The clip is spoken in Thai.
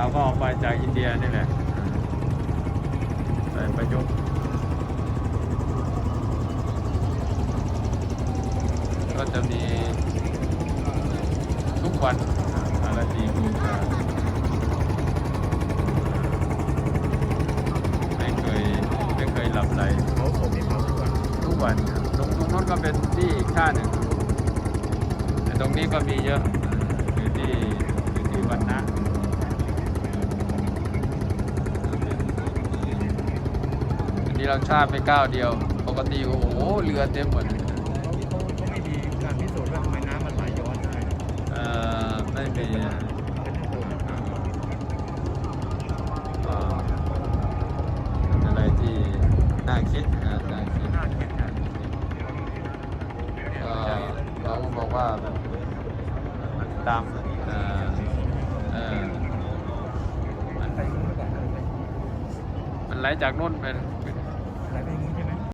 เราก็เอาไปจากอินเดียนี่แหละใส่ประยุกต์ก็จะมีทุกวันอะไรดีบูชาไม่เคยไม่เคยหลับไหลเขาผมมีเขาทุกวันทุกวันตรงตรงโน้นก็เป็นที่อีกค่าหนึ่งแต่ตรงนี้ก็มีเยอะอยู่ที่อยู่ที่วันนะอั นี้เราชาติไปก้าวเดียว ปกติโอ้โหเรือเต็มหมดเขาเขาเขาไม่มีการพิสูจน์ว่าทำไมน้ำมันไหลย้อนได้เอ่อไม่มีอะเป็นโคลนอ่าเป็นอะไรที่น่าคิดนะน่าคิดน่าคิดนะก็เราก็บอกว่าแบบตามเอ่อเอ่อมันไว้ก่อนมันไหลจากโน่นไปขึ้น